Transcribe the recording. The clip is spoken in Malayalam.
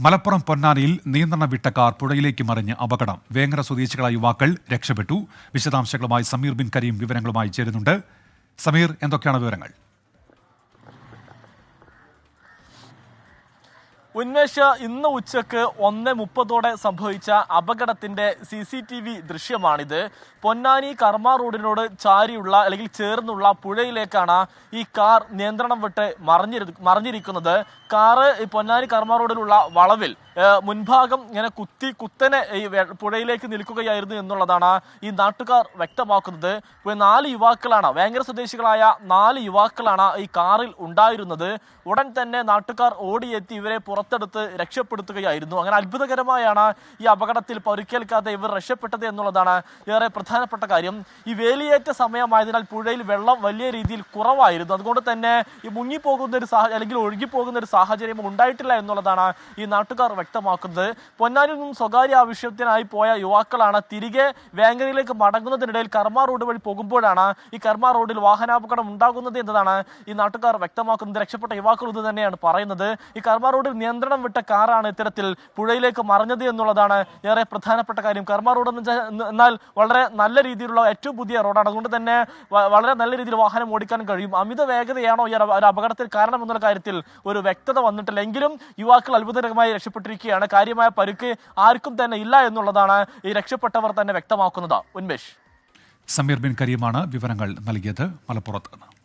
മലപ്പുറം പൊന്നാനിയിൽ നിയന്ത്രണം വിട്ട കാർ പുഴയിലേക്ക് മറിഞ്ഞ് അപകടം. വേങ്ങര സ്വദേശികളായ യുവാക്കൾ രക്ഷപ്പെട്ടു. വിശദാംശങ്ങളുമായി സമീർ ബിൻ കരീം വിവരങ്ങളുമായി ചേരുന്നുണ്ട്. സമീർ എന്തൊക്കെയാണ് വിവരങ്ങൾ? ഉന്മേഷ് ഇന്ന് ഉച്ചയ്ക്ക് ഒന്ന് മുപ്പതോടെ സംഭവിച്ച അപകടത്തിന്റെ സി സി ടി വി ദൃശ്യമാണിത്. പൊന്നാനി കർമ്മ റോഡിനോട് ചാരിയുള്ള അല്ലെങ്കിൽ ചേർന്നുള്ള പുഴയിലേക്കാണ് ഈ കാർ നിയന്ത്രണം വിട്ട് മറിഞ്ഞിരി മറിഞ്ഞിരിക്കുന്നത്. കാറ് പൊന്നാനി കർമ്മ റോഡിലുള്ള വളവിൽ മുൻഭാഗം ഇങ്ങനെ കുത്തി കുത്തനെ ഈ പുഴയിലേക്ക് നിൽക്കുകയായിരുന്നു എന്നുള്ളതാണ് ഈ നാട്ടുകാർ വ്യക്തമാക്കുന്നത്. ഇപ്പോൾ നാല് യുവാക്കളാണ് വേങ്ങര സ്വദേശികളായ നാല് യുവാക്കളാണ് ഈ കാറിൽ ഉണ്ടായിരുന്നത്. ഉടൻ തന്നെ നാട്ടുകാർ ഓടിയെത്തി ഇവരെ പുറത്തെടുത്ത് രക്ഷപ്പെടുത്തുകയായിരുന്നു. അങ്ങനെ അത്ഭുതകരമായാണ് ഈ അപകടത്തിൽ പരിക്കേൽക്കാതെ ഇവർ രക്ഷപ്പെട്ടത് എന്നുള്ളതാണ് ഏറെ പ്രധാനപ്പെട്ട കാര്യം. ഈ വേലിയേറ്റ സമയമായതിനാൽ പുഴയിൽ വെള്ളം വലിയ രീതിയിൽ കുറവായിരുന്നു. അതുകൊണ്ട് തന്നെ ഈ മുങ്ങിപ്പോകുന്ന ഒരു സാഹ അല്ലെങ്കിൽ ഒഴുകിപ്പോകുന്ന ഒരു സാഹചര്യം ഉണ്ടായിട്ടില്ല എന്നുള്ളതാണ് ഈ നാട്ടുകാർ വ്യക്തമാക്കുന്നത്. പൊന്നാനിൽ നിന്നും സ്വകാര്യ ആവശ്യത്തിനായി പോയ യുവാക്കളാണ് തിരികെ വേങ്ങരയിലേക്ക് മടങ്ങുന്നതിനിടയിൽ കർമ്മ റോഡ് വഴി പോകുമ്പോഴാണ് ഈ കർമ്മ റോഡിൽ വാഹനാപകടം ഉണ്ടാകുന്നത് എന്നതാണ് ഈ നാട്ടുകാർ വ്യക്തമാക്കുന്നത്. രക്ഷപ്പെട്ട യുവാക്കൾ ഇത് തന്നെയാണ് പറയുന്നത്. ഈ കർമ്മ റോഡിൽ നിയന്ത്രണം വിട്ട കാറാണ് ഇത്തരത്തിൽ പുഴയിലേക്ക് മറിഞ്ഞത് എന്നുള്ളതാണ് ഏറെ പ്രധാനപ്പെട്ട കാര്യം. കർമ്മ റോഡ് എന്ന് എന്നാൽ വളരെ നല്ല രീതിയിലുള്ള ഏറ്റവും പുതിയ റോഡാണ്. അതുകൊണ്ട് തന്നെ വളരെ നല്ല രീതിയിൽ വാഹനം ഓടിക്കാൻ കഴിയും. അമിത വേഗതയാണോ ഈ ഒരു അപകടത്തിൽ കാരണം എന്നുള്ള കാര്യത്തിൽ ഒരു വ്യക്തത വന്നിട്ടില്ല. എങ്കിലും യുവാക്കൾ അത്ഭുതകരമായി രക്ഷപ്പെട്ടിരിക്കുകയാണ് കാര്യമായ പരുക്ക് ആർക്കും തന്നെ ഇല്ല എന്നുള്ളതാണ് ഈ രക്ഷപ്പെട്ടവർ തന്നെ വ്യക്തമാക്കുന്നത്. ഉന്മേഷ്. സമീർ ബിൻ കരീമാണ് വിവരങ്ങൾ നൽകിയത്. മലപ്പുറത്ത് നിന്ന്.